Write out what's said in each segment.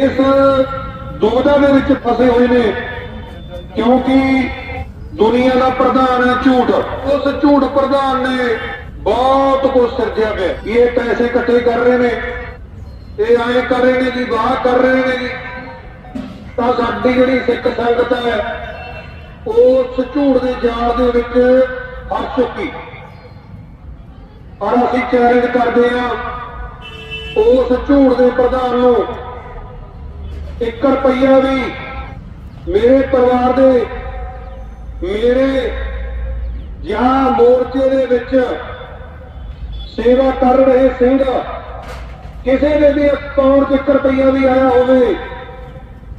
ਇਸ ਦੁਬਦਾ ਦੇ ਵਿੱਚ ਫਸੇ ਹੋਏ ਨੇ, ਕਿਉਂਕਿ ਦੁਨੀਆ ਦਾ ਪ੍ਰਧਾਨ ਹੈ ਝੂਠ। ਉਸ ਝੂਠ ਪ੍ਰਧਾਨ ਨੇ ਬਹੁਤ ਕੁਝ ਸਿਰਜਿਆ ਪਿਆ ਇਹ ਪੈਸੇ ਇਕੱਠੇ ਕਰ ਰਹੇ ਨੇ, ਇਹ ਐਂ ਕਰ ਰਹੇ ਨੇ ਜੀ ਬਾਹ ਕਰ ਰਹੇ ਨੇ ਜੀ। ਤਾਂ ਸਾਡੀ ਜਿਹੜੀ ਸਿੱਖ ਸੰਗਤ ਹੈ, ਉਸ ਝੂਠ ਦੇ ਜਾਲ ਦੇ ਵਿੱਚ ਫਸ ਚੁੱਕੀ। ਔਰ ਅਸੀਂ ਚੈਲੰਜ ਕਰਦੇ ਹਾਂ, ਉਸ ਝੂਠ ਦੇ ਪ੍ਰਧਾਨ ਨੂੰ ਇੱਕ ਰੁਪਈਆ ਵੀ ਮੇਰੇ ਪਰਿਵਾਰ ਦੇ ਮੇਰੇ ਜਾਂ ਮੋਰਚੇ ਦੇ ਵਿੱਚ ਸੇਵਾ ਕਰ ਰਹੇ ਸਿੰਘ, ਕਿਸੇ ਦੇ ਵੀ ਅਕਾਊਂਟ 'ਚ 1 ਰੁਪਈਆ ਵੀ ਆਇਆ ਹੋਵੇ,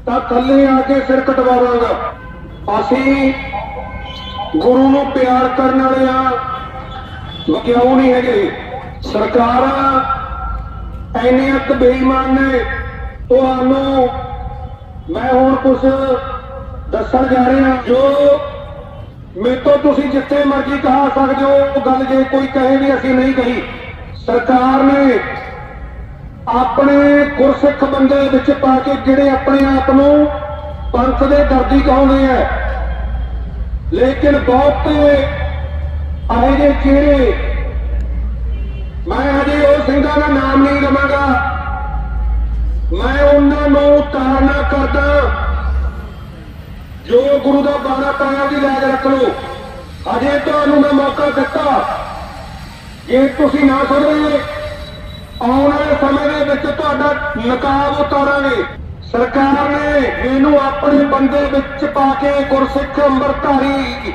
ਤਾਂ ਥੱਲੇ ਆ ਕੇ ਸਿਰ ਕਟਵਾਵਾਂਗਾ ਅਸੀਂ ਗੁਰੂ ਨੂੰ ਪਿਆਰ ਕਰਨ ਵਾਲੇ ਆ ਵਿਗਿਆਉ ਨਹੀਂ ਹੈਗੇ? ਸਰਕਾਰਾਂ ਐਨੀਆਂ ਕੁ ਬੇਈਮਾਨ ਨੇ, ਤੁਹਾਨੂੰ ਮੈਂ ਹੁਣ ਕੁਝ ਦੱਸਣ ਜਾ ਰਿਹਾ ਜੋ ਮੇਰੇ ਤੋਂ ਤੁਸੀਂ ਜਿੱਥੇ ਮਰਜ਼ੀ ਕਹਾ ਸਕਦੇ ਹੋ, ਉਹ ਗੱਲ ਜੇ ਕੋਈ ਕਹੇ ਵੀ ਅਸੀਂ ਨਹੀਂ ਕਹੀ। ਸਰਕਾਰ ਨੇ ਆਪਣੇ ਗੁਰਸਿੱਖ ਬੰਦੇ ਵਿੱਚ ਪਾ ਕੇ ਜਿਹੜੇ ਆਪਣੇ ਆਪ ਨੂੰ ਪੰਥ ਦੇ ਦਰਦੀ ਕਹਾਉਂਦੇ ਆ, ਲੇਕਿਨ ਬਹੁਤੇ ਆਏ ਦੇ ਚਿਹਰੇ ਮੈਂ ਹਜੇ ਉਹ ਸਿੰਘਾਂ ਦਾ ਨਾਮ ਨਹੀਂ ਲਵਾਂਗਾ ਮੈਂ ਉਹਨਾਂ ਨੂੰ ਤਾਰਨਾ ਕਰਦਾ। ਜੋ ਗੁਰੂ ਦਾ ਬਾਣਾ ਪਾਇਆ ਦੀ ਲਾਜ ਰੱਖ ਲਓ। ਅਜੇ ਤੁਹਾਨੂੰ ਮੈਂ ਮੌਕਾ ਦਿੱਤਾ। ਜੇ ਤੁਸੀਂ ਨਾ ਸੁਧਰੇ ਆਉਣ ਵਾਲੇ ਸਮੇਂ ਦੇ ਵਿੱਚ ਤੁਹਾਡਾ ਨਕਾਬ ਉਤਾਰਾਂਗੇ। ਸਰਕਾਰ ਨੇ ਮੈਨੂੰ ਆਪਣੇ ਬੰਦੇ ਵਿੱਚ ਪਾ ਕੇ ਗੁਰਸਿੱਖ ਅੰਮ੍ਰਿਤਧਾਰੀ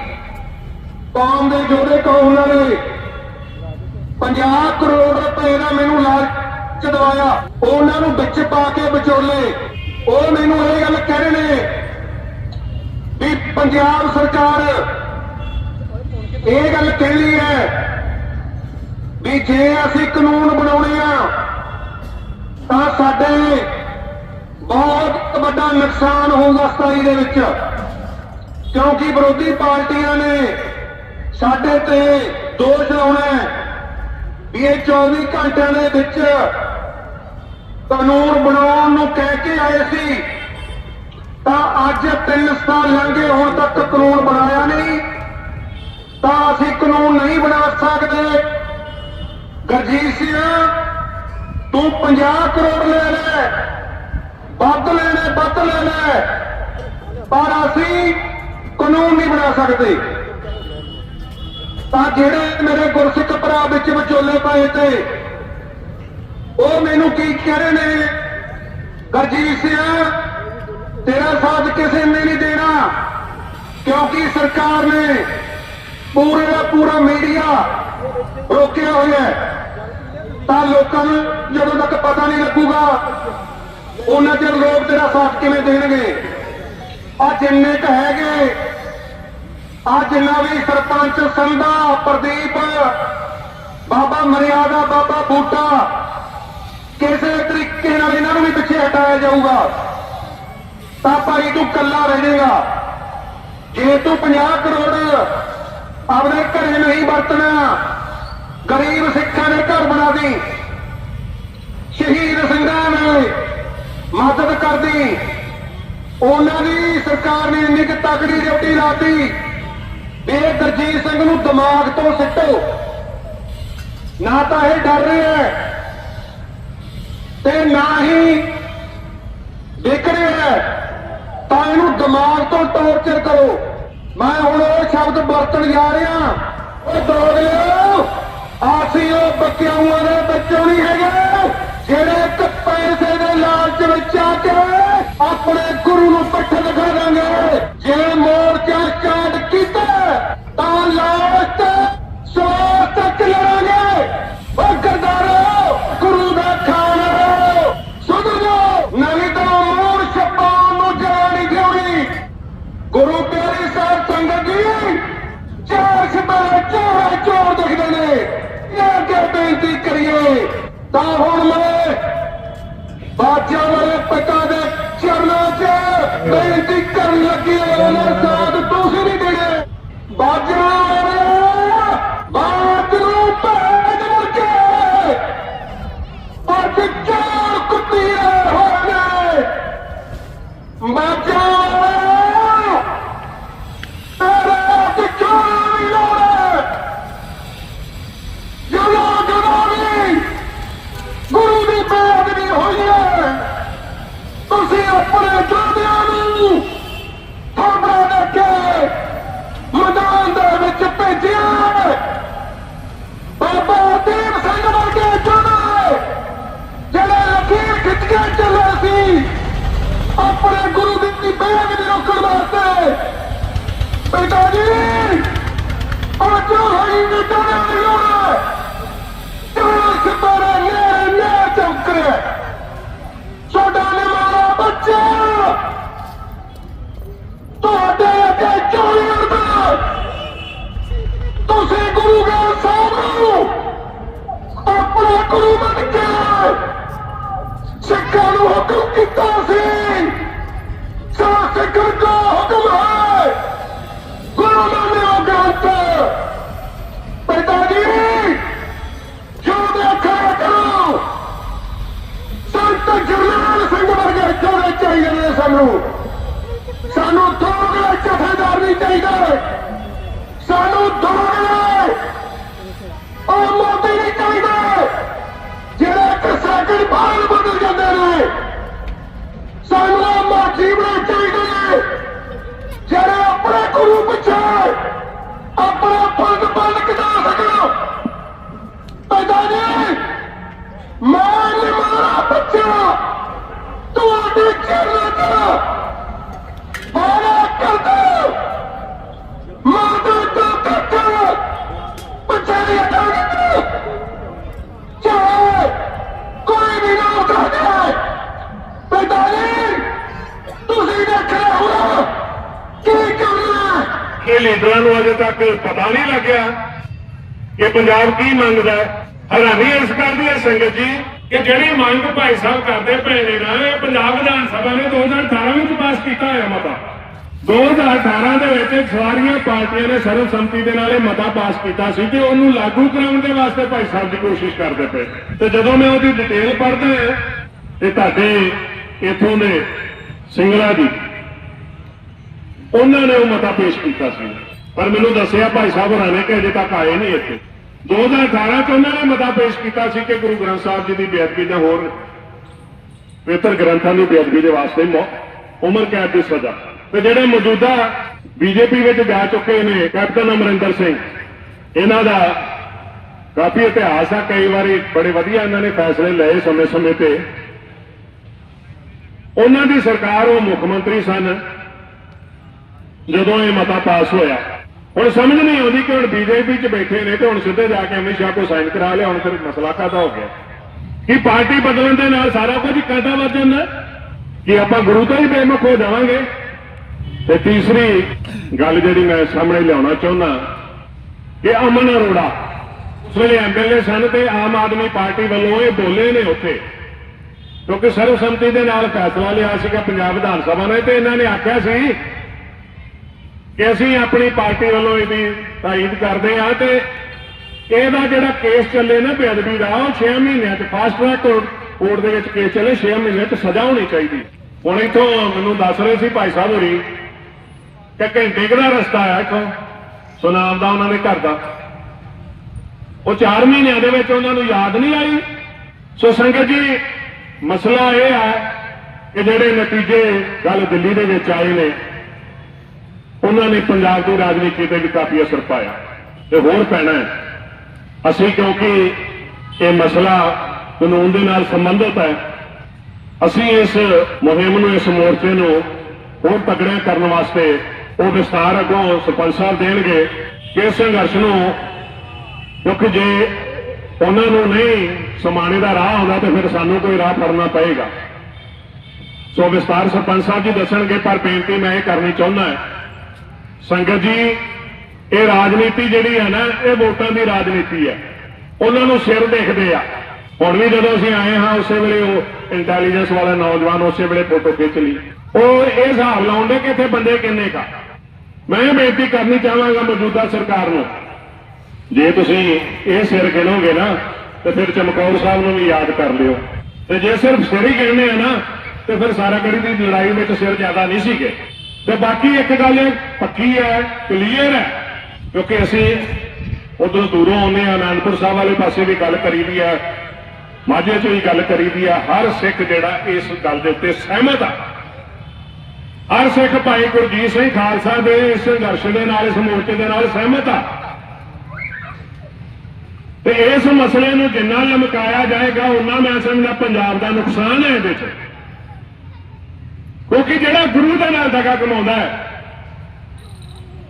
ਕੌਮ ਦੇ ਜੋੜੇ ਕੌਮ ਨੇ 50 ਕਰੋੜ ਰੁਪਏ ਦਾ ਮੈਨੂੰ ਲਾਲਚ ਦਵਾਇਆ ਉਹਨਾਂ ਨੂੰ ਵਿੱਚ ਪਾ ਕੇ ਵਿਚੋਲੇ। ਉਹ ਮੈਨੂੰ ਇਹ ਗੱਲ ਕਹਿ ਰਹੇ ਨੇ ਵੀ ਪੰਜਾਬ ਸਰਕਾਰ ਇਹ ਗੱਲ ਕਹਿੰਦੀ ਹੈ ਵੀ ਜੇ ਅਸੀਂ ਕਾਨੂੰਨ ਬਣਾਉਣੇ ਆ, ਤਾਂ ਸਾਡੇ ਬਹੁਤ ਵੱਡਾ ਨੁਕਸਾਨ ਹੋਊਗਾ 27 ਦੇ ਵਿੱਚ। ਕਿਉਂਕਿ ਵਿਰੋਧੀ ਪਾਰਟੀਆਂ ਨੇ ਸਾਡੇ ਤੇ ਦੋਸ਼ ਲਾਉਣਾ ਵੀ ਇਹ 24 ਘੰਟਿਆਂ ਦੇ ਵਿੱਚ ਕਾਨੂੰਨ ਬਣਾਉਣ ਨੂੰ ਕਹਿ ਕੇ ਆਏ ਸੀ, ਤਾਂ ਅੱਜ 3 ਸਾਲ ਲੰਘੇ, ਹੁਣ ਤੱਕ ਕਾਨੂੰਨ ਬਣਾਇਆ ਨਹੀਂ। ਤਾਂ ਅਸੀਂ ਕਾਨੂੰਨ ਨਹੀਂ ਬਣਾ ਸਕਦੇ। ਗਰਜੀਤ ਸਿੰਘ, ਤੂੰ 50 ਕਰੋੜ ਲੈ ਲੈ, ਵੱਧ ਲੈਣੇ, ਵੱਧ ਲੈ ਪਰ ਅਸੀਂ ਕਾਨੂੰਨ ਨਹੀਂ ਬਣਾ ਸਕਦੇ। ਤਾਂ ਜਿਹੜੇ ਮੇਰੇ ਗੁਰਸਿੱਖ ਭਰਾ ਵਿੱਚ ਵਿਚੋਲੇ ਪਾਏ ਤੇ ਉਹ ਮੈਨੂੰ ਕੀ ਕਹਿ ਰਹੇ ਨੇ? ਗਰਜੀਤ ਸਿੰਘ, ਤੇਰਾ ਸਾਥ ਕਿਸੇ ਨੇ ਨਹੀਂ ਦੇਣਾ, ਕਿਉਂਕਿ ਸਰਕਾਰ ਨੇ ਪੂਰੇ ਦਾ ਪੂਰਾ ਮੀਡੀਆ ਰੋਕਿਆ ਹੋਇਆ ਤਾਂ ਲੋਕਾਂ ਨੂੰ ਜਦੋਂ ਤੱਕ ਪਤਾ ਨਹੀਂ ਲੱਗੂਗਾ, ਉਹਨਾਂ ਚਿਰ ਲੋਕ ਤੇਰਾ ਸਾਥ ਕਿਵੇਂ ਦੇਣਗੇ? ਆ ਜਿੰਨੇ ਕ ਹੈਗੇ ਆ ਜਿੰਨਾ ਵੀ ਸਰਪੰਚ ਸੰਧਾ ਪ੍ਰਦੀਪ, ਬਾਬਾ ਮਰਿਆਦਾ, ਬਾਬਾ ਬੂਟਾ। ਕਿਸੇ ਤਰੀਕੇ ਨਾਲ ਇਹਨਾਂ ਨੂੰ ਵੀ ਪਿੱਛੇ ਹਟਾਇਆ ਜਾਊਗਾ। ਤਾਂ ਭਾਈ ਤੂੰ ਕੱਲਾ ਰਹਿ ਜਾਏਗਾ ਜੇ ਤੂੰ 50 ਕਰੋੜ ਆਪਣੇ ਘਰੇ ਨਹੀਂ ਵਰਤਣਾ, ਗਰੀਬ ਸਿੱਖਾਂ ਦੇ ਘਰ ਬਣਾ ਦੀ, ਸ਼ਹੀਦ ਸਿੰਘਾਂ ਨੇ ਮਦਦ ਕਰਦੀ, ਉਹਨਾਂ ਦੀ ਸਰਕਾਰ ਨੇ ਇੰਨੀ ਕੁ ਤਕੜੀ ਡਿਊਟੀ ਲਾਤੀ ਵੀ ਗੁਰਜੀਤ ਸਿੰਘ ਨੂੰ ਦਿਮਾਗ ਤੋਂ ਸਿੱਟੋ। ਨਾ ਤਾਂ ਇਹ ਡਰ ਰਿਹਾ ਹੈ ਤੇ ਨਾ ਹੀ ਦੇਖ ਰਿਹਾ ਤਾਂ ਇਹਨੂੰ ਦਿਮਾਗ ਤੋਂ ਟੌਰਚਰ ਕਰੋ। ਮੈਂ ਹੁਣ ਉਹ ਸ਼ਬਦ ਵਰਤਣ ਜਾ ਰਿਹਾ। ਉਹ ਦੋਗਲਿਓ ਆਸੀ ਉਹ ਬੱਕਿਆਂਵਾਂ ਦੇ ਬੱਚੋਂ ਨਹੀਂ ਹੈਗੇ। ਜਿਹੜੇ ਇੱਕ ਪੈਸੇ ਦੇ ਲਾਲਚ ਵਿੱਚ ਆ ਕੇ ਆਪਣੇ ਗੁਰੂ ਨੂੰ ਪੱਠ ਦਿਖਾ ਦਾਂਗੇ ਜੇ ਮੋਰਚਾ ਸਟਾਰਟ ਕੀਤਾ। ਤਾਂ ਲਾਸਟ ਸੋ ਤੱਕ ਲੜਾਂਗੇ। ਉਹ ਗਰਦਾਰੋ ਗੁਰੂ ਦਾ ਖਾਣਾ ਸੁਣ ਜਾਓ ਨਹੀਂ ਤਾਂ ਮੂਰ ਛਪਾਉਣ ਨੂੰ ਜਰਾ ਨਹੀਂ ਗੁਰੂ ਪਿਆਰੇ ਸਾਹਿਬ ਸੰਗਤ ਜੀ, ਚਾਰ ਸ਼ਬਦ ਚੋਰ ਚੋਰ ਦਿਖਦੇ ਨੇ। ਇਹ ਅੱਗੇ ਬੇਨਤੀ ਕਰੀਏ, ਤਾਂ ਲਕੀਰ ਖਿੱਚ ਸੀ। ਆਪਣੇ ਗੁਰੂ ਦੀ ਬੇਗ ਨੂੰ ਰੋਕਣ ਵਾਸਤੇ। ਪਿਤਾ ਜੀ, ਅੱਜ ਹੋਈ ਨਿਟਾਣਾ ਨਹੀਂ ਹੋਣਾ। ਚੋਰ ਸਿਪਾਰਾ ਨੇ ਨੇ ਚੌਕਰੇ। ਛੋਟਾ ਨਿਮਾਣਾ ਬੱਚਾ। ਤੁਹਾਡੇ ਅੱਗੇ ਚੋਰੀ ਕਰਦਾ। ਤੁਸੀਂ ਗੁਰੂ ਗ੍ਰੰਥ ਸਾਹਿਬ ਨੂੰ ਆਪਣਾ ਗੁਰੂ ਮੰਨ ਕੇ ਸਿੱਖਾਂ ਨੂੰ ਹੁਕਮ ਕੀਤਾ ਸੀ। ਸਾ ਸਿੱਖਾਂ ਦਾ ਹੁਕਮ ਹੈ। ਗੁਰੂ ਮੰਨਿਓ ਗ੍ਰੰਥ। ਪਿਤਾ ਜੀ ਜੋ ਦੇਖਿਆ ਕਰੋ ਸੰਤ ਜਰਨੈਲ ਸਿੰਘ ਵਰਗੇ ਚੋਰੇ ਚਾਹੀਦੇ ਨੇ ਸਾਨੂੰ। ਸਾਨੂੰ ਦੋਗਲੇ ਜਥੇਦਾਰ ਨਹੀਂ ਚਾਹੀਦਾ ਸਾਨੂੰ ਦੋਗਲੇ ਉਹ ਮੋਦੀ ਨਹੀਂ ਚਾਹੀਦਾ ਹੈ ਲੀਡਰਾਂ ਨੂੰ ਅਜੇ ਤੱਕ ਪਤਾ ਨਹੀਂ ਲੱਗਿਆ ਕਿ ਪੰਜਾਬ ਕੀ ਮੰਗਦਾ ਹੈਰਾਨੀ ਇਸ ਕਰਦੀ ਹੈ ਸੰਗਤ ਜੀ, ਕਿ ਜਿਹੜੀ ਮੰਗ ਭਾਈ ਸਾਹਿਬ ਕਰਦੇ ਪਏ ਨੇ ਨਾ, ਇਹ ਪੰਜਾਬ ਵਿਧਾਨ ਸਭਾ ਨੇ 2018 ਵਿੱਚ ਪਾਸ ਕੀਤਾ ਹੋਇਆ ਮਤਾ। 2018 ਦੇ ਵਿੱਚ ਸਾਰੀਆਂ ਪਾਰਟੀਆਂ ਨੇ ਸਰਵਸੰਮਤੀ ਦੇ ਨਾਲ ਇਹ ਮਤਾ ਪਾਸ ਕੀਤਾ ਸੀ ਤੇ ਉਹਨੂੰ ਲਾਗੂ ਕਰਾਉਣ ਦੇ ਵਾਸਤੇ ਭਾਈ ਸਾਹਿਬ ਦੀ ਕੋਸ਼ਿਸ਼ ਕਰਦੇ ਪਏ। ਤੇ ਜਦੋਂ ਮੈਂ ਉਹਦੀ ਡਿਟੇਲ ਪੜ੍ਹਦਾ ਤੇ ਤੁਹਾਡੇ ਇਥੋਂ ਦੇ ਸਿੰਗਲਾ ਜੀ ਉਹਨਾਂ ਨੇ ਉਹ ਮਤਾ ਪੇਸ਼ ਕੀਤਾ ਸੀ। ਪਰ ਮੈਨੂੰ ਦੱਸਿਆ ਭਾਈ ਸਾਹਿਬ ਹੋਰਾਂ ਨੇ ਕਿ ਅਜੇ ਤੱਕ ਆਏ ਨਹੀਂ ਇੱਥੇ। 2018 ਚ ਉਹਨਾਂ ਨੇ ਮਤਾ ਪੇਸ਼ ਕੀਤਾ ਸੀ ਕਿ ਗੁਰੂ ਗ੍ਰੰਥ ਸਾਹਿਬ ਜੀ ਦੀ ਬੇਅਦਬੀ ਜਾਂ ਹੋਰ ਪਵਿੱਤਰ ਗ੍ਰੰਥਾਂ ਦੀ ਬੇਅਦਬੀ ਦੇ ਵਾਸਤੇ ਉਮਰ ਕੈਦ ਦੀ ਸਜ਼ਾ। ਤੇ ਜਿਹੜੇ ਮੌਜੂਦਾ ਬੀਜੇਪੀ ਵਿੱਚ ਜਾ ਚੁੱਕੇ ਨੇ, ਕੈਪਟਨ ਅਮਰਿੰਦਰ ਸਿੰਘ, ਇਹਨਾਂ ਦਾ ਕਾਫੀ ਇਤਿਹਾਸ ਆ, ਕਈ ਵਾਰੀ ਬੜੇ ਵਧੀਆ ਇਹਨਾਂ ਨੇ ਫੈਸਲੇ ਲਏ ਸਮੇਂ-ਸਮੇਂ ਤੇ। ਉਹਨਾਂ ਦੀ ਸਰਕਾਰ ਉਹ ਮੁੱਖ ਮੰਤਰੀ ਸਨ। ਜਦੋਂ ਇਹ ਮਤਾ ਪਾਸ ਹੋਇਆ, ਹੁਣ ਸਮਝ ਨਹੀਂ ਆਉਂਦੀ ਕਿ ਹੁਣ ਬੀਜੇਪੀ 'ਚ ਬੈਠੇ ਨੇ ਤੇ ਹੁਣ ਸਿੱਧੇ ਜਾ ਕੇ ਅਮਿਤ ਸ਼ਾਹ ਕੋ ਸਾਈਨ ਕਰਾ ਲਿਆ, ਹੁਣ ਫਿਰ ਮਸਲਾ ਕਾਦਾ ਹੋ ਗਿਆ? ਕਿ ਪਾਰਟੀ ਬਦਲਣ ਦੇ ਨਾਲ ਸਾਰਾ ਕੁਝ ਕਾਦਾ ਵੱਜ ਜਾਂਦਾ? ਕਿ ਆਪਾਂ ਗੁਰੂ ਤੋਂ ਹੀ ਬੇਮੁਖ ਹੋ ਜਾਵਾਂਗੇ? ਤੇ ਤੀਸਰੀ ਗੱਲ ਜਿਹੜੀ ਮੈਂ ਸਾਹਮਣੇ ਲਿਆਉਣਾ ਚਾਹੁੰਦਾ ਕਿ ਅਮਨ ਅਰੋੜਾ, ਉਸ ਵੇਲੇ ਐਮਐਲਏ ਸਨ ਤੇ ਆਮ ਆਦਮੀ ਪਾਰਟੀ ਵੱਲੋਂ ਇਹ ਬੋਲੇ ਨੇ ਉੱਥੇ। ਕਿਉਂਕਿ ਸਰਵਸੰਮਤੀ ਦੇ ਨਾਲ ਫੈਸਲਾ ਲਿਆ ਸੀਗਾ ਪੰਜਾਬ ਵਿਧਾਨ ਸਭਾ ਨੇ ਤੇ ਇਹਨਾਂ ਨੇ ਆਖਿਆ ਸੀ ਕਿ ਅਸੀਂ ਆਪਣੀ ਪਾਰਟੀ ਵੱਲੋਂ ਇਹਦੀ ਤਾਇਦ ਕਰਦੇ ਆ ਤੇ ਇਹਦਾ ਜਿਹੜਾ ਕੇਸ ਚੱਲੇ ਨਾ ਬੇਅਦਬੀ ਦਾ, ਉਹ 6 ਮਹੀਨਿਆਂ ਚ ਫਾਸਟ ਟਰੈਕ ਕੋਰਟ ਦੇ ਵਿੱਚ ਕੇਸ ਚੱਲੇ 6 ਮਹੀਨਿਆਂ ਚ ਸਜ਼ਾ ਹੋਣੀ ਚਾਹੀਦੀ। ਹੁਣ ਇਥੋਂ ਮੈਨੂੰ ਦੱਸ ਰਹੇ ਸੀ ਭਾਈ ਸਾਹਿਬ ਹੋਰੀ ਕਿ ਘੰਟੇ ਕੁ ਦਾ ਰਸਤਾ ਆ ਇਥੋਂ, ਸੁਨਾਮ ਦਾ ਉਹਨਾਂ ਦੇ ਘਰ ਦਾ। ਉਹ 4 ਮਹੀਨਿਆਂ ਦੇ ਵਿੱਚ ਉਹਨਾਂ ਨੂੰ ਯਾਦ ਨਹੀਂ ਆਈ। ਸੋ ਸੰਗਤ ਜੀ, ਮਸਲਾ ਇਹ ਹੈ ਕਿ ਜਿਹੜੇ ਨਤੀਜੇ ਗੱਲ ਦਿੱਲੀ ਦੇ ਵਿੱਚ ਆਏ ਨੇ ਉਹਨਾਂ ਨੇ ਪੰਜਾਬ ਦੀ ਰਾਜਨੀਤੀ ਤੇ ਵੀ ਕਾਫੀ ਅਸਰ ਪਾਇਆ। ਤੇ ਹੋਰ ਪੈਣਾ ਹੈ ਅਸੀਂ ਕਿਉਂਕਿ ਇਹ ਮਸਲਾ ਕਾਨੂੰਨ ਦੇ ਨਾਲ ਸੰਬੰਧਿਤ ਹੈ, ਅਸੀਂ ਇਸ ਮੁਹਿੰਮ ਨੂੰ, ਇਸ ਮੋਰਚੇ ਨੂੰ ਹੋਰ ਤਗੜਿਆ ਕਰਨ ਵਾਸਤੇ ਉਹ ਵਿਸਥਾਰ ਅੱਗੋਂ ਸਰਪੰਚ ਸਾਹਿਬ ਦੇਣਗੇ ਕਿ ਇਸ ਸੰਘਰਸ਼ ਨੂੰ ਕਿਉਂਕਿ ਜੇ ਉਹਨਾਂ ਨੂੰ ਨਹੀਂ ਸਮਾਣੇ ਦਾ ਰਾਹ ਆਉਂਦਾ ਤੇ ਫਿਰ ਸਾਨੂੰ ਕੋਈ ਰਾਹ ਫੜਨਾ ਪਏਗਾ। ਸੋ ਵਿਸਥਾਰ ਸਰਪੰਚ ਸਾਹਿਬ ਜੀ ਦੱਸਣਗੇ, ਪਰ ਬੇਨਤੀ ਮੈਂ ਇਹ ਕਰਨੀ ਚਾਹੁੰਦਾ ਹਾਂ ਸੰਗਤ ਜੀ, ਇਹ ਰਾਜਨੀਤੀ ਜਿਹੜੀ ਹੈ ਨਾ, ਇਹ ਵੋਟਾਂ ਦੀ ਰਾਜਨੀਤੀ ਹੈ। ਉਹਨਾਂ ਨੂੰ ਸਿਰ ਦੇਖਦੇ ਆ। ਹੁਣ ਵੀ ਜਦੋਂ ਅਸੀਂ ਆਏ ਹਾਂ, ਉਸੇ ਵੇਲੇ ਉਹ ਇੰਟੈਲੀਜੈਂਸ ਵਾਲਾ ਨੌਜਵਾਨ ਉਸੇ ਵੇਲੇ ਫੋਟੋ ਖਿੱਚ ਲਈ। ਉਹ ਇਹ ਹਿਸਾਬ ਲਾਉਂਦੇ ਕਿ ਇੱਥੇ ਬੰਦੇ ਕਿੰਨੇ ਕਾ ਮੈਂ ਬੇਨਤੀ ਕਰਨੀ ਚਾਹਾਂਗਾ ਮੌਜੂਦਾ ਸਰਕਾਰ ਨੂੰ। ਜੇ ਤੁਸੀਂ ਇਹ ਸਿਰ ਗਿਣੋਗੇ ਨਾ, ਤੇ ਫਿਰ ਚਮਕੌਰ ਸਾਹਿਬ ਨੂੰ ਵੀ ਯਾਦ ਕਰ ਲਿਓ। ਤੇ ਜੇ ਸਿਰਫ ਸਿਰ ਹੀ ਗਿਣਨੇ ਆ ਨਾ, ਤੇ ਫਿਰ ਸਾਰਾਗੜੀ ਦੀ ਲੜਾਈ ਵਿੱਚ ਸਿਰ ਜ਼ਿਆਦਾ ਨਹੀਂ ਸੀਗੇ। ਤੇ ਬਾਕੀ ਇੱਕ ਗੱਲ ਪੱਕੀ ਹੈ ਕਲੀਅਰ ਹੈ, ਕਿਉਂਕਿ ਅਸੀਂ ਉਧਰੋਂ ਦੂਰੋਂ ਆਉਂਦੇ ਆ ਅਨੰਦਪੁਰ ਸਾਹਿਬ ਵਾਲੇ ਪਾਸੇ ਵੀ ਗੱਲ ਕਰੀ ਕਰੀਦੀ ਆ ਮਾਝੇ 'ਚ ਵੀ ਗੱਲ ਕਰੀ ਦੀ ਆ ਹਰ ਸਿੱਖ ਜਿਹੜਾ ਇਸ ਗੱਲ ਦੇ ਉੱਤੇ ਸਹਿਮਤ ਆ। ਹਰ ਸਿੱਖ ਭਾਈ ਗੁਰਜੀਤ ਸਿੰਘ ਖਾਲਸਾ ਦੇ ਇਸ ਸੰਘਰਸ਼ ਦੇ ਨਾਲ, ਇਸ ਮੋਰਚੇ ਦੇ ਨਾਲ ਸਹਿਮਤ ਆ। ਤੇ ਇਸ ਮਸਲੇ ਨੂੰ ਜਿੰਨਾ ਲਮਕਾਇਆ ਜਾਏਗਾ ਉਨਾ ਮੈਂ ਸਮਝਦਾ ਪੰਜਾਬ ਦਾ ਨੁਕਸਾਨ ਹੈ ਇਹਦੇ 'ਚ। ਕਿਉਂਕਿ ਜਿਹੜਾ ਗੁਰੂ ਦੇ ਨਾਲ ਦਗਾ ਕਮਾਉਂਦਾ ਹੈ।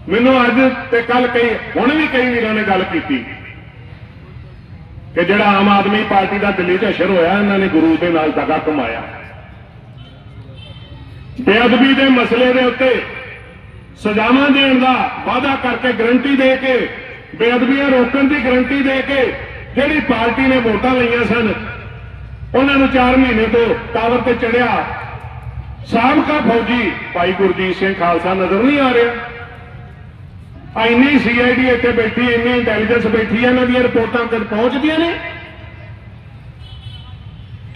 ਮੈਨੂੰ ਅੱਜ ਤੇ ਕੱਲ ਕਈ, ਹੁਣ ਵੀ ਕਈ ਵੀਰਾਂ ਨੇ ਗੱਲ ਕੀਤੀ ਕਿ ਜਿਹੜਾ ਆਮ ਆਦਮੀ ਪਾਰਟੀ ਦਾ ਦਿੱਲੀ 'ਚ ਅਸ਼ਰ ਹੋਇਆ, ਇਹਨਾਂ ਨੇ ਗੁਰੂ ਦੇ ਨਾਲ ਦਗਾ ਕਮਾਇਆ ਬੇਅਦਬੀ ਦੇ ਮਸਲੇ ਦੇ ਉੱਤੇ ਸਜ਼ਾਵਾਂ ਦੇਣ ਦਾ ਵਾਅਦਾ ਕਰਕੇ ਗਰੰਟੀ ਦੇ ਕੇ, ਬੇਅਦਬੀਆਂ ਰੋਕਣ ਦੀ ਗਰੰਟੀ ਦੇ ਕੇ ਜਿਹੜੀ ਪਾਰਟੀ ਨੇ ਵੋਟਾਂ ਲਈਆਂ ਸਨ, ਉਹਨਾਂ ਨੂੰ 4 ਮਹੀਨੇ ਤੋਂ ਟਾਵਰ ਤੇ ਚੜਿਆ। ਸਾਬਕਾ ਫੌਜੀ, ਭਾਈ ਗੁਰਜੀਤ ਸਿੰਘ ਖਾਲਸਾ ਨਜ਼ਰ ਨਹੀਂ ਆ ਰਿਹਾ। ਆ ਇੰਨੀ ਸੀਆਈਡੀ ਇੱਥੇ ਬੈਠੀ, ਇੰਨੀ ਇੰਟੈਲੀਜੈਂਸ ਬੈਠੀ ਹੈ ਇਹਨਾਂ ਦੀਆਂ ਰਿਪੋਰਟਾਂ ਤੱਕ ਪਹੁੰਚਦੀਆਂ ਨੇ।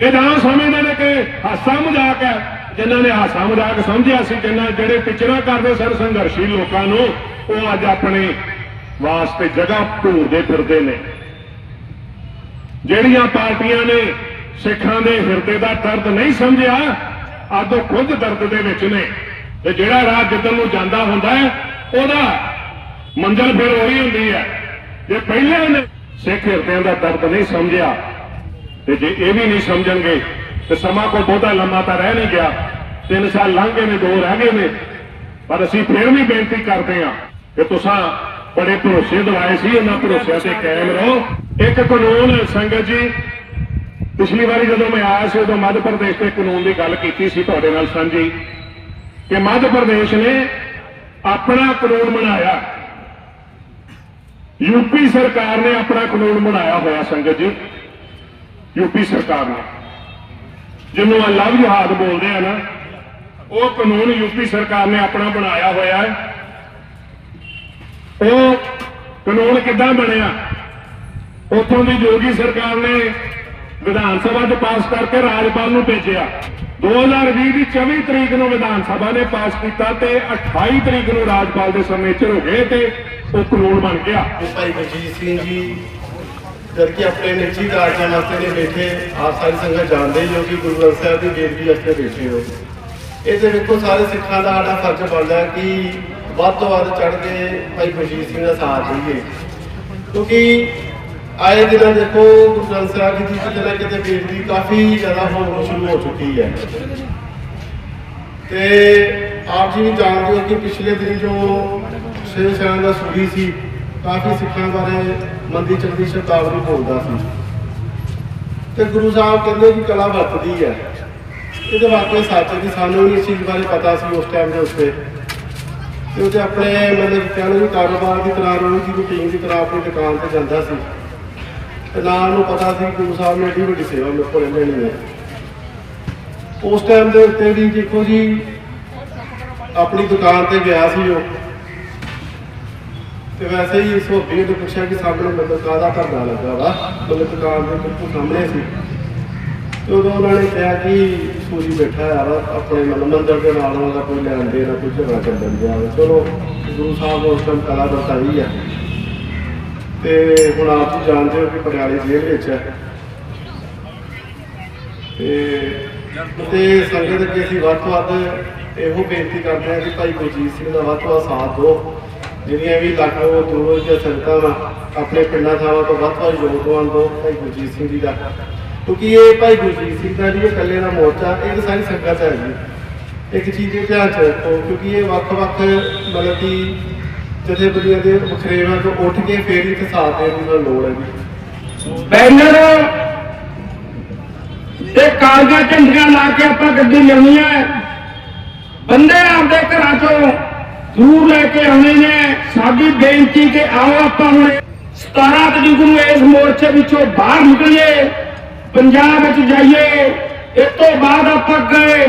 ਇਹ ਨਾ ਸਮਝਦੇ ਨੇ ਕਿ ਹਾਸਾ ਮਜ਼ਾਕ ਹੈ। ਜਿਨ੍ਹਾਂ ਨੇ ਹਾਸਾ ਮਜ਼ਾਕ ਸਮਝਿਆ ਸੀ, ਜਿਨ੍ਹਾਂ ਜਿਹੜੇ ਪਿਚਰਾਂ ਕਰਦੇ ਸਨ ਸੰਘਰਸ਼ੀ ਲੋਕਾਂ ਨੂੰ, ਉਹ ਅੱਜ ਆਪਣੇ ਵਾਸਤੇ ਜਗ੍ਹਾ ਢੂੰਡਦੇ ਫਿਰਦੇ ਨੇ। ਜਿਹੜੀਆਂ ਪਾਰਟੀਆਂ ਨੇ ਸਿੱਖਾਂ ਦੇ ਹਿਰਦੇ ਦਾ ਦਰਦ ਨਹੀਂ ਸਮਝਿਆ ਅੱਜ ਉਹ ਖੁਦ ਦਰਦ ਦੇ ਵਿੱਚ ਨੇ। ਤੇ ਜਿਹੜਾ ਰਾਹ ਜਿੱਦਨ ਨੂੰ ਜਾਂਦਾ ਹੁੰਦਾ ਹੈ, ਉਹਦਾ ਮੰਜ਼ਲ ਫਿਰ ਉਹੀ ਹੁੰਦੀ ਹੈ। ਜੇ ਪਹਿਲੇ ਨੇ ਸਿੱਖ ਹਿਰਦਿਆਂ ਦਾ ਦਰਦ ਨਹੀਂ ਸਮਝਿਆ, ਤੇ ਜੇ ਇਹ ਵੀ ਨਹੀਂ ਸਮਝਣਗੇ, ਤੇ ਸਮਾਂ ਕੋਈ ਬਹੁਤਾ ਲੰਮਾ ਤਾਂ ਰਹਿ ਨਹੀਂ ਗਿਆ। ਤਿੰਨ ਸਾਲ ਲੰਘ ਗਏ ਨੇ, ਦੋ ਰਹਿ ਗਏ ਨੇ। ਪਰ ਅਸੀਂ ਫਿਰ ਵੀ ਬੇਨਤੀ ਕਰਦੇ ਹਾਂ ਕਿ ਤੁਸੀਂ ਬੜੇ ਭਰੋਸੇ ਦਿਵਾਏ ਸੀ, ਉਹਨਾਂ ਭਰੋਸਿਆਂ ਤੇ ਕਾਇਮ ਰਹੋ। ਇੱਕ ਕਾਨੂੰਨ ਸੰਗਤ ਜੀ ਪਿਛਲੀ ਵਾਰੀ ਜਦੋਂ ਮੈਂ ਆਇਆ ਸੀ, ਉਦੋਂ ਮੱਧ ਪ੍ਰਦੇਸ਼ ਦੇ ਕਾਨੂੰਨ ਦੀ ਗੱਲ ਕੀਤੀ ਸੀ ਤੁਹਾਡੇ ਨਾਲ ਸਾਂਝੀ ਕਿ ਮੱਧ ਪ੍ਰਦੇਸ਼ ਨੇ ਆਪਣਾ ਕਾਨੂੰਨ ਬਣਾਇਆ। ਯੂਪੀ ਸਰਕਾਰ ਨੇ ਆਪਣਾ ਕਾਨੂੰਨ ਬਣਾਇਆ ਹੋਇਆ, ਸੰਗਤ ਜੀ। ਯੂਪੀ ਸਰਕਾਰ ਨੇ। ਜਿਹਨੂੰ ਆ ਲਵ ਜਹਾਦ ਬੋਲਦੇ ਆ ਨਾ, ਉਹ ਕਾਨੂੰਨ ਯੂਪੀ ਸਰਕਾਰ ਨੇ ਆਪਣਾ ਬਣਾਇਆ ਹੋਇਆ ਹੈ। ਉਹ ਕਾਨੂੰਨ ਕਿੱਦਾਂ ਬਣਿਆ? ਉੱਥੋਂ ਦੀ ਜੋਗੀ ਸਰਕਾਰ ਨੇ ਵਿਧਾਨ ਸਭਾ 'ਚ ਪਾਸ ਕਰਕੇ ਰਾਜਪਾਲ ਨੂੰ ਭੇਜਿਆ। 2020 ਦੀ 24 ਤਰੀਕ ਨੂੰ ਵਿਧਾਨ ਸਭਾ ਨੇ ਪਾਸ ਕੀਤਾ ਤੇ 28 ਤਰੀਕ ਨੂੰ ਰਾਜਪਾਲ ਦੇ ਸਿਗਨੇਚਰ ਹੋ ਗਏ ਤੇ ਉਹ ਕਾਨੂੰਨ ਬਣ ਗਿਆ। ਭਾਈ ਬਲਜੀਤ ਸਿੰਘ ਜੀ ਕਰਕੇ ਆਪਣੇ ਨਿੱਜੀ ਕਾਰਜਾਂ ਵਾਸਤੇ ਨੇ ਬੈਠੇ, ਆਪ ਸਾਰੀ ਸੰਗਤ ਜਾਣਦੇ ਹੀ ਹੋ ਕਿ ਗੁਰੂ ਗ੍ਰੰਥ ਸਾਹਿਬ ਦੀ ਬੇਦਬੀ ਵਾਸਤੇ ਬੈਠੇ ਹੋ ਇਹ ਤੇ ਵੇਖੋ ਸਾਰੇ ਸਿੱਖਾਂ ਦਾ ਸਾਡਾ ਫਰਜ਼ ਬਣਦਾ ਕਿ ਵੱਧ ਤੋਂ ਵੱਧ ਚੜ ਕੇ ਭਾਈ ਬਲਜੀਤ ਸਿੰਘ ਦਾ ਸਾਥ ਦਈਏ। ਕਿਉਂਕਿ ਆਏ ਦਿਨਾਂ ਦੇਖੋ, ਗੁਰੂ ਗ੍ਰੰਥ ਸਾਹਿਬ ਜੀ ਦੀ ਕਿਤੇ ਨਾ ਕਿਤੇ ਬੇਦਬੀ ਕਾਫੀ ਜ਼ਿਆਦਾ ਹੋਣੀ ਸ਼ੁਰੂ ਹੋ ਚੁੱਕੀ ਹੈ। ਤੇ ਆਪ ਜੀ ਵੀ ਜਾਣਦੇ ਹੋ ਕਿ ਪਿਛਲੇ ਦਿਨ ਜੋ ਸ਼ੇਰ ਸ਼ਾਨ ਦਾ ਸੂਰੀ ਸੀ, ਕਾਫੀ ਸਿੱਖਾਂ ਬਾਰੇ ਮੰਦੀ ਚੰਦੀ ਸ਼ਬਦਾਵਲੀ ਬੋਲਦਾ ਸੀ। ਤੇ ਗੁਰੂ ਸਾਹਿਬ ਕਹਿੰਦੇ ਕਿ ਕਲਾ ਵਰਤਦੀ ਹੈ। ਇਹਦੇ ਵਾਕਿਆ ਸੱਚ ਕਿ ਸਾਨੂੰ ਵੀ ਇਸ ਚੀਜ਼ ਬਾਰੇ ਪਤਾ ਸੀ ਉਸ ਟਾਈਮ ਦੇ ਉੱਤੇ। ਤੇ ਉਹਦੇ ਆਪਣੇ ਮਤਲਬ ਕਿ ਕਾਰੋਬਾਰ ਦੀ ਤਰ੍ਹਾਂ ਰੋਜ਼ ਦੀ ਰੁਟੀਨ ਦੀ ਤਰ੍ਹਾਂ ਆਪਣੀ ਦੁਕਾਨ ਤੇ ਜਾਂਦਾ ਸੀ। ਤੇ ਨਾਲ ਨੂੰ ਪਤਾ ਸੀ ਗੁਰੂ ਸਾਹਿਬ ਨੇ ਏਡੀ ਵੱਡੀ ਸੇਵਾ ਮੇਰੇ ਕੋਲ ਲੈਣੀ ਹੈ। ਉਸ ਟਾਈਮ ਦੇ ਉੱਤੇ ਵੀ ਦੇਖੋ ਜੀ, ਆਪਣੀ ਦੁਕਾਨ ਤੇ ਗਿਆ ਸੀ ਉਹ। ਤੇ ਵੈਸੇ ਹੀ ਸੋਭੀ ਨੇ ਪੁੱਛਿਆ ਕਿ ਸਾਹਮਣੇ ਮਤਲਬ ਕਾਹਦਾ ਧਰਨਾ ਲੱਗਾ ਵਾ? ਮਤਲਬ ਦੁਕਾਨ ਦੇ ਬਿਲਕੁਲ ਸਾਹਮਣੇ ਸੀ। ਤੇ ਉਦੋਂ ਉਹਨਾਂ ਨੇ ਕਿਹਾ ਕਿ ਸੂਰੀ ਬੈਠਾ ਯਾਰ ਆਪਣੇ ਮਤਲਬ ਮੰਦਰ ਦੇ ਨਾਲ ਉਹਦਾ ਕੋਈ ਲੈਣ ਦੇ ਕੋਈ ਝਗੜਾ ਚੱਲਣ ਦਿਆ ਚਲੋ, ਗੁਰੂ ਸਾਹਿਬ ਉਸ ਟਾਈਮ ਕਲਾ ਬਤਾਈ ਆ। ਤੇ ਹੁਣ ਆਪ ਜੀ ਜਾਣਦੇ ਹੋ ਕਿ ਪਟਿਆਲੇ ਜੇਲ੍ਹ ਵਿੱਚ ਹੈ। ਤੇ ਤੇ ਸੰਗਤ ਅੱਗੇ ਅਸੀਂ ਵੱਧ ਤੋਂ ਵੱਧ ਇਹੋ ਬੇਨਤੀ ਕਰਦੇ ਹਾਂ ਕਿ ਭਾਈ ਗੁਰਜੀਤ ਸਿੰਘ ਦਾ ਵੱਧ ਤੋਂ ਵੱਧ ਸਾਥ ਦਿਓ। ਜਿਹੜੀਆਂ ਵੀ ਲੱਖੋ ਦੂਰੋਂ ਦੀਆਂ ਸੰਗਤਾਂ ਆਪਣੇ ਪਿੰਡਾਂ ਥਾਵਾਂ ਤੋਂ ਵੱਧ ਤੋਂ ਵੱਧ ਯੋਗਦਾਨ ਦਿਓ ਭਾਈ ਗੁਰਜੀਤ ਸਿੰਘ ਜੀ ਦਾ। ਕਿਉਂਕਿ ਇਹ ਭਾਈ ਗੁਰਜੀਤ ਸਿੰਘ ਦਾ ਜੀ ਇਹ ਇਕੱਲੇ ਦਾ ਮੋਰਚਾ, ਇਹ ਤਾਂ ਸਾਰੀ ਸੰਗਤ ਹੈ ਜੀ। ਇੱਕ ਚੀਜ਼ ਦੇ ਧਿਆਨ ਚ ਰੱਖੋ ਕਿਉਂਕਿ ਇਹ ਵੱਖ-ਵੱਖ ਮਤਲਬ ਕਿ ਜਥੇਬੰਦੀਆਂ ਦੇ ਵਖਰੇਵਾਂ ਤੋਂ ਉੱਠ ਕੇ ਫੇਰ ਹੀ ਤੇ ਦੇਣ ਦੀ ਲੋੜ ਹੈ ਜੀ। ਬੈਨਰ ਤੇ ਕਾਗਜ਼ਾਂ ਝੰਡੀਆਂ ਲਾ ਕੇ ਆਪਾਂ ਗੱਡੀ ਲਿਆਉਣੀ ਹੈ ਬੰਦੇ ਆਪਦੇ ਘਰਾਂ ਚੋਂ ਦੂਰ ਲੈ ਕੇ ਆਉਣੇ ਨੇ। ਸਾਡੀ ਬੇਨਤੀ ਕਿ ਆਓ ਆਪਾਂ ਹੁਣ 17 ਤਰੀਕ ਨੂੰ ਇਸ ਮੋਰਚੇ ਵਿੱਚੋਂ ਬਾਹਰ ਨਿਕਲੀਏ, ਪੰਜਾਬ ਵਿੱਚ ਜਾਈਏ। ਇਸ ਤੋਂ ਬਾਅਦ ਆਪਾਂ ਅੱਗੇ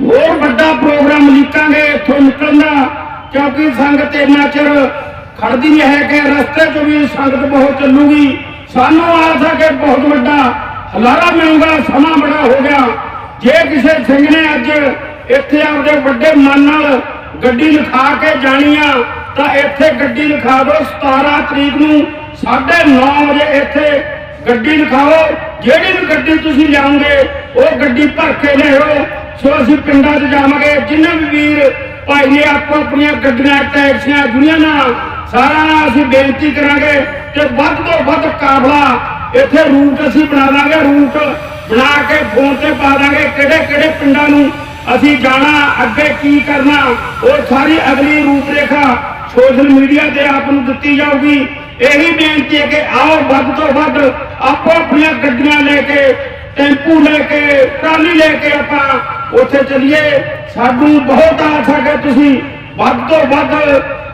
ਹੋਰ ਵੱਡਾ ਪ੍ਰੋਗਰਾਮ ਲਿਖਾਂਗੇ, ਇੱਥੋਂ ਨਿਕਲਣ ਦਾ। ਕਿਉਂਕਿ ਸੰਗਤ ਇੰਨਾ ਚਿਰ ਖੜਦੀ ਨਹੀਂ ਹੈ ਕਿ ਰਸਤੇ 'ਚ ਵੀ ਸੰਗਤ ਬਹੁਤ ਚੱਲੂਗੀ। ਸਾਨੂੰ ਆਸ ਹੈ ਕਿ ਬਹੁਤ ਵੱਡਾ ਹਲਾਰਾ ਮਿਲੂਗਾ, ਸਮਾਂ ਬੜਾ ਹੋ ਗਿਆ। ਜੇ ਕਿਸੇ ਸਿੰਘ ਨੇ ਅੱਜ ਇੱਥੇ ਆਪਦੇ ਵੱਡੇ ਮਨ ਨਾਲ ਗੱਡੀ ਲਿਖਾ ਕੇ ਜਾਣੀ ਆ, ਤਾਂ ਇੱਥੇ ਗੱਡੀ ਲਿਖਾ ਦਿਓ। 17 ਤਰੀਕ ਨੂੰ 9:30 ਵਜੇ ਇੱਥੇ ਗੱਡੀ ਲਿਖਾਓ। ਜਿਹੜੀ ਵੀ ਗੱਡੀ ਤੁਸੀਂ ਲਿਆਉਂਗੇ ਉਹ ਗੱਡੀ ਭਰ ਕੇ ਲਿਆਓ ਸੋ ਅਸੀਂ ਪਿੰਡਾਂ 'ਚ ਜਾਵਾਂਗੇ। ਜਿੰਨੇ ਵੀ ਵੀਰ ਭਾਈ ਆਪੋ ਆਪਣੀਆਂ ਗੱਡੀਆਂ, ਟੈਕਸੀਆਂ ਜੁੜੀਆਂ ਨਾਲ ਸਾਰਿਆਂ ਨਾਲ ਅਸੀਂ ਬੇਨਤੀ ਕਰਾਂਗੇ ਕਿ ਵੱਧ ਤੋਂ ਵੱਧ ਕਾਫਲਾ ਇੱਥੇ ਰੂਟ ਅਸੀਂ ਬਣਾ ਦਾਂਗੇ, ਰੂਟ ਬਣਾ ਕੇ ਫੋਨ ਤੇ ਪਾ ਦਾਂਗੇ ਕਿਹੜੇ ਕਿਹੜੇ ਪਿੰਡਾਂ ਨੂੰ ਅਸੀਂ ਜਾਣਾ, ਅੱਗੇ ਕੀ ਕਰਨਾ, ਉਹ ਸਾਰੀ ਅਗਲੀ ਰੂਪਰੇਖਾ ਸੋਸ਼ਲ ਮੀਡੀਆ ਤੇ ਆਪ ਨੂੰ ਦਿੱਤੀ ਜਾਊਗੀ। ਇਹੀ ਬੇਨਤੀ ਹੈ ਕਿ ਆਓ ਵੱਧ ਤੋਂ ਵੱਧ ਆਪੋ ਆਪਣੀਆਂ ਗੱਡੀਆਂ ਲੈ ਕੇ, ਟੈਂਪੂ ਲੈ ਕੇ, ਟਰਾਲੀ ਲੈ ਕੇ ਆਪਾਂ ਉੱਥੇ ਚਲੀਏ। ਸਾਨੂੰ ਬਹੁਤ ਆਸ ਹੈ ਕਿ ਤੁਸੀਂ ਵੱਧ ਤੋਂ ਵੱਧ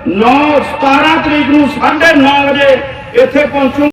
9 17 ਤਰੀਕ ਨੂੰ 9:30 ਵਜੇ ਇੱਥੇ ਪਹੁੰਚੋ।